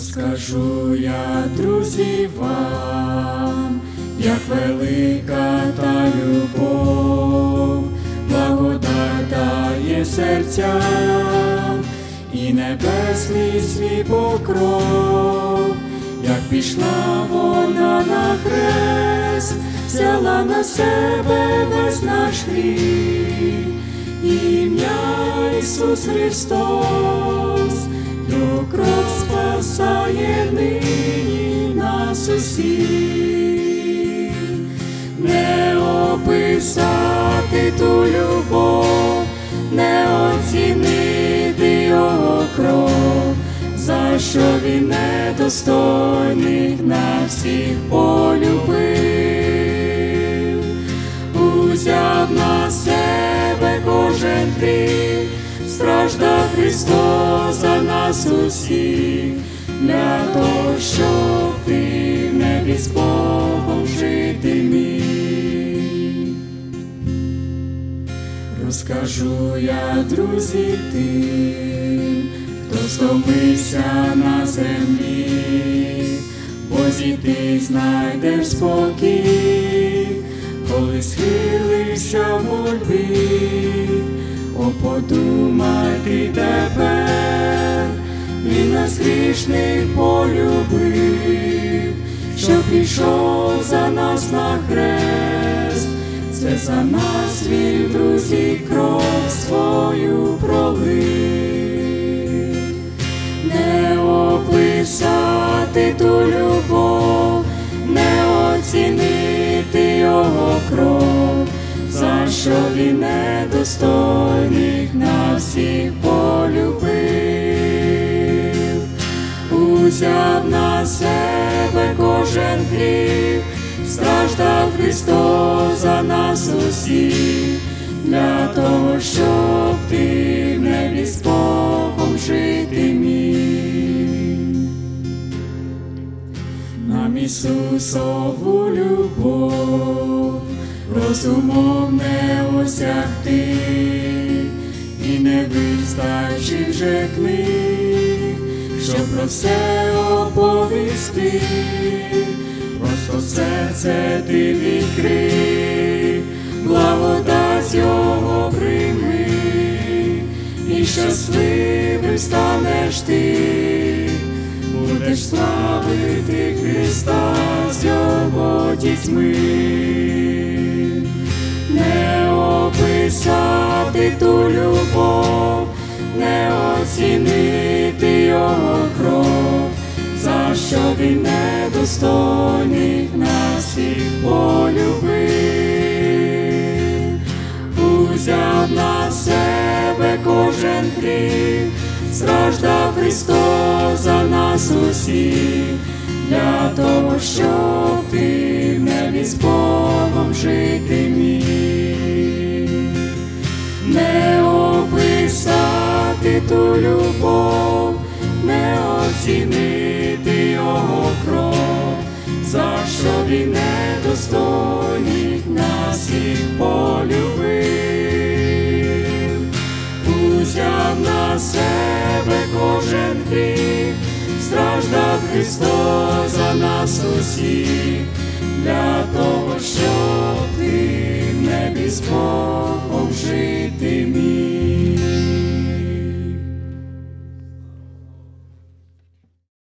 Розкажу я, друзі, вам, як велика та любов, благодать дає серцям і небесний свій покров, як пішла вона на хрест, взяла на себе весь наш гріх, ім'я Ісус Христос, спасає нині нас усіх, не описати ту любов, не оцінити його кров, за що він недостойних на всіх полюбив, узяв на себе кожен гріх, страждав Христос за нас усіх, для того, щоб ти в небі з жити міг. Розкажу я, друзі, тим, хто стомився на землі, бо ти знайдеш спокій, коли схилився в мольбі, подумай ти тепер, він нас грішних полюбив, що пішов за нас на хрест, це за нас він, друзі, кров свою пролив, не описати ту любов, не оцінити його кров, за що він недостойних на всіх полюбив, узяв на себе кожен гріх, страждав Христос за нас усіх, для того, щоб ти в небі з Богом жити міг. Нам Ісусову любов, розумом не осягти, не вистачить вже книг, щоб про все оповісти, просто серце ти відкрий, благодать його прийми, і щасливим станеш ти, будеш славити Христа з його дітьми, оцінити його кров, за що він недостойних нас всіх полюбив, узяв на себе кожен гріх, страждав Христос за нас усіх, для того, щоб ти в небі любов, не оцінити його кров, за що він недостойних нас всіх полюбив, узяв на себе кожен гріх, страждав Христос за нас усіх, для того, щоб ти в небі з Богом